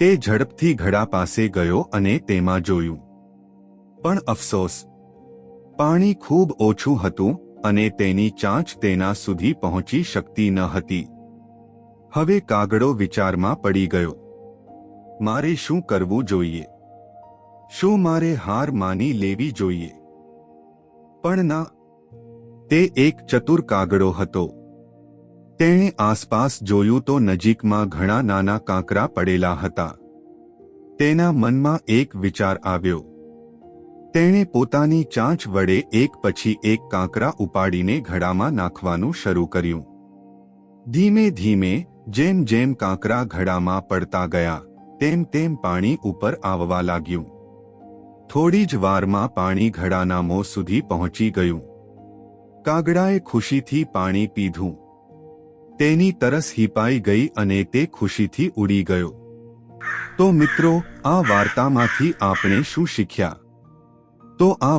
તે ઝડપથી ઘડા પાસે ગયો અને તેમાં જોયું. પણ અફસોસ. પાણી ખૂબ ઓછું હતું અને તેની ચાંચ તેના સુધી પહોંચી શકતી ન હતી. હવે કાગડો વિચારમાં પડી ગયો. મારે શું કરવું જોઈએ? શું મારે હાર માની લેવી જોઈએ પણ ના. તે એક ચતુર કાગડો હતો. તેણે આસપાસ જોયું તો નજીકમાં ઘણા નાના કાંકરા પડેલા હતા. તેના મનમાં એક વિચાર આવ્યો. તેણે પોતાની ચાંચ વડે એક પછી એક કાંકરા ઉપાડીને ઘડામાં નાખવાનું શરૂ કર્યું. ધીમે ધીમે, જેમ જેમ કાંકરા ઘડામાં પડતા ગયા, તેમ તેમ પાણી ઉપર આવવા લાગ્યું. થોડી જ વારમાં પાણી ઘડાના મોં સુધી પહોંચી ગયું. કાગડાએ ખુશીથી પાણી પીધું. તેની તરસ હિપાઈ ગઈ અને તે ખુશીથી ઉડી ગયો. તો મિત્રો, આ વાર્તામાંથી આપણે શું શીખ્યા? તો આ